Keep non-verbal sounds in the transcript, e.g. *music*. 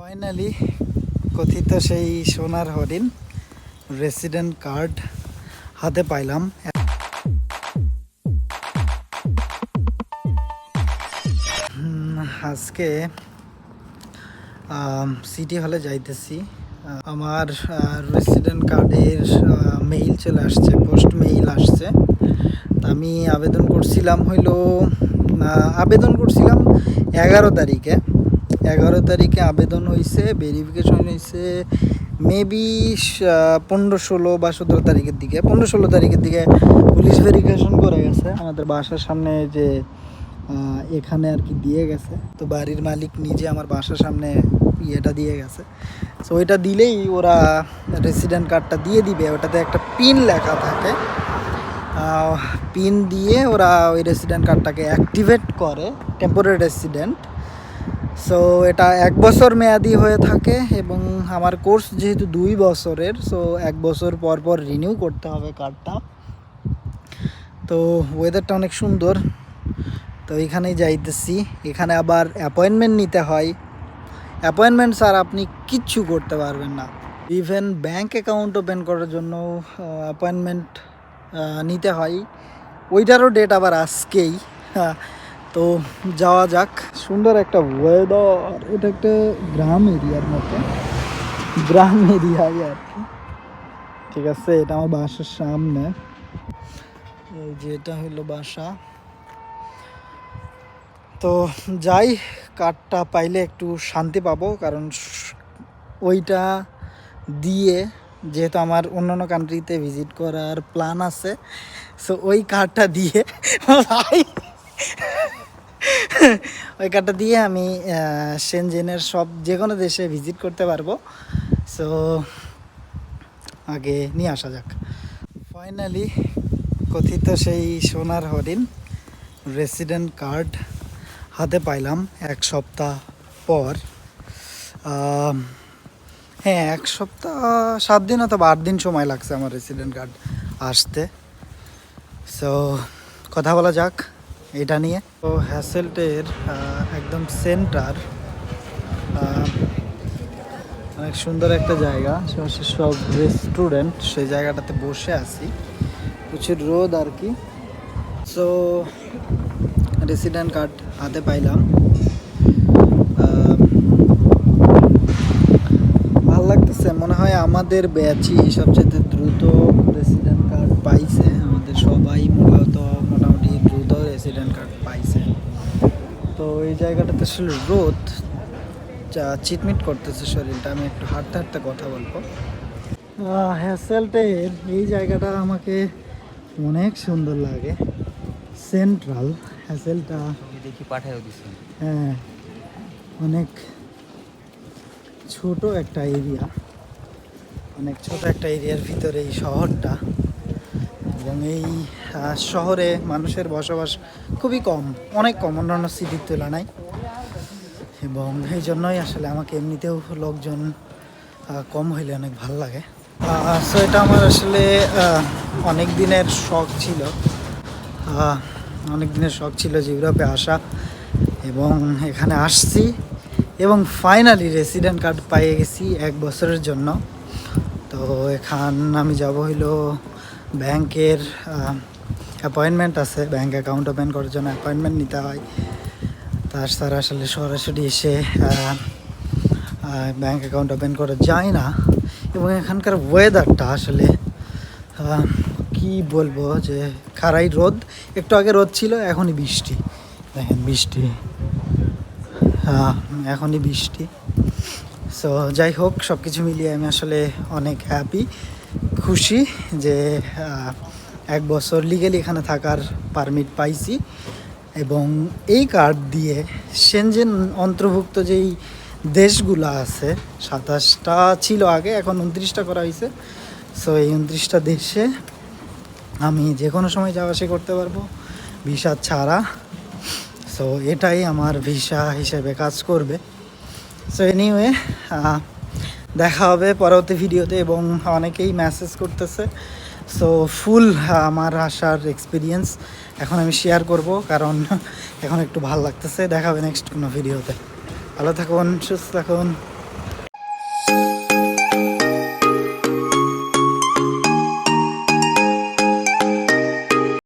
Finally কথিত সেই সোনার হরিণ রেসিডেন্ট কার্ড হাতে পাইলাম। আজকে সিটি হলে যাইতেছি। আমার রেসিডেন্ট কার্ডের মেইল চলে আসছে পোস্ট মেইল আসছে। আমি আবেদন করছিলাম হইল আবেদন করছিলাম এগারো তারিখে। এগারো তারিখে আবেদন হয়েছে ভেরিফিকেশন হয়েছে মেবি পনেরো ষোলো বা সতেরো তারিখের দিকে। পনেরো ষোলো তারিখের দিকে পুলিশ ভেরিফিকেশন করে গেছে। আমাদের বাসার সামনে যে এখানে আর কি দিয়ে গেছে। তো বাড়ির মালিক নিজে আমার বাসার সামনে ইয়েটা দিয়ে গেছে। সো ওইটা দিলেই ওরা রেসিডেন্ট কার্ডটা দিয়ে দিবে। ওটাতে একটা পিন লেখা থাকে। পিন দিয়ে ওরা ওই রেসিডেন্ট কার্ডটাকে অ্যাক্টিভেট করে টেম্পোরারি রেসিডেন্ট সো এটা এক বছর মেয়াদি হয়ে থাকে এবং আমার কোর্স যেহেতু দুই বছরের সো এক বছর পর পর রিনিউ করতে হবে কার্ডটা তো ওয়েদারটা অনেক সুন্দর। তো এখানেই যাইতেছি। এখানে আবার অ্যাপয়েন্টমেন্ট নিতে হয়। অ্যাপয়েন্টমেন্ট স্যার আপনি কিচ্ছু করতে পারবেন না। ইভেন ব্যাংক অ্যাকাউন্ট ওপেন করার জন্য অ্যাপয়েন্টমেন্ট নিতে হয়। ওইটারও ডেট আবার আজকেই। হ্যাঁ, *laughs* তো যাওয়া যাক। সুন্দর একটা ওয়েদার এটা একটা গ্রাম এরিয়ার মতো। গ্রাম এরিয়ায় আর কি। ঠিক আছে এটা আমার বাসার সামনে। এই যে এটা হলো বাসা। তো যাই কাঠটা পাইলে একটু শান্তি পাবো কারণ ওইটা দিয়ে যেহেতু আমার অন্যান্য কান্ট্রিতে ভিজিট করার প্ল্যান আছে সো ওই কার্ডটা দিয়ে *laughs* ভাই ওই কার্ডটা দিয়ে আমি সেনজেনের সব যে কোনো দেশে ভিজিট করতে পারব। সো আগে নিয়ে আসা যাক। ফাইনালি কথিত সেই সোনার হরিণ রেসিডেন্ট কার্ড হাতে পাইলাম এক সপ্তাহ পর। হ্যাঁ এক সপ্তাহ, সাত দিন অথবা আট দিন সময় লাগছে আমার রেসিডেন্ট কার্ড আসতে। সো কথা বলা যাক। এটা নিয়ে। তো হ্যাসেলটের একদম সেন্টার অনেক সুন্দর একটা জায়গা। আশেপাশে সব রেস্টুরেন্ট, সেই জায়গাটাতে বসে আছি। প্রচুর রোদ আর কি। সো রেসিডেন্ট কার্ড হাতে পাইলাম। ভালো লাগতেছে। মনে হয় আমাদের ব্যাচই সবচেয়ে দ্রুত রেসিডেন্ট কার্ড পাইছে। দ্রুত রেসিডেন্ট কার্ড পাইছে। তো এই জায়গাটাতে আসলে রোদ যা চিটমিট করতেছে শরীরটা আমি একটু হাঁটতে হাঁটতে কথা বলব। হ্যাসেলটের এই জায়গাটা আমাকে অনেক সুন্দর লাগে। সেন্ট্রাল হ্যাসেলটা দেখি পাঠাইও দিছে। হ্যাঁ অনেক ছোট একটা এরিয়া অনেক ছোট একটা এরিয়ার ভিতরে এই শহরটা। এবং এই শহরে মানুষের বসবাস খুবই কম, অনেক কম, অন্যান্য সিটির তুলনায়। এবং এই জন্যই আসলে আমাকে এমনিতেও লোকজন কম হইলে অনেক ভালো লাগে। সো এটা আমার আসলে অনেক দিনের শখ ছিল। অনেক দিনের শখ ছিল যে ইউরোপে আসা এবং এখানে আসছি এবং ফাইনালি রেসিডেন্ট কার্ড পেয়ে গেছি এক বছরের জন্য। তো এখান আমি যাব হইল ব্যাংকের অ্যাপয়েন্টমেন্ট আছে ব্যাংক অ্যাকাউন্ট ওপেন করার জন্য অ্যাপয়েন্টমেন্ট নিতে হয়। তার তাছাড়া আসলে সরাসরি এসে ব্যাংক অ্যাকাউন্ট ওপেন করা যায় না। এবং এখানকার ওয়েদারটা আসলে কি বলব যে খারাই রোদ। একটু আগে রোদ ছিল এখনই বৃষ্টি। দেখেন বৃষ্টি। আহ, এখনই বৃষ্টি। সো যাই হোক সব কিছু মিলিয়ে আমি আসলে অনেক হ্যাপি খুশি যে এক বছর লিগেলি এখানে থাকার পারমিট পাইছি এবং এই কার্ড দিয়ে সেনজেন অন্তর্ভুক্ত যেই দেশগুলো আছে, সাতাশটা ছিল আগে, এখন উনত্রিশটা করা হয়েছে সো এই উনত্রিশটা দেশে আমি যে কোনো সময় যাওয়া আসা করতে পারব ভিসা ছাড়া। সো এটাই আমার ভিসা হিসেবে কাজ করবে। সো এনিওয়ে দেখা হবে পরবর্তী ভিডিওতে এবং অনেকেই মেসেজ করতেছে। সো ফুল আমার আসার এক্সপিরিয়েন্স এখন আমি শেয়ার করব কারণ *laughs* এখন একটু ভালো লাগতেছে। দেখা হবে নেক্সট কোনো ভিডিওতে। ভালো থাকুন, সুস্থ থাকুন।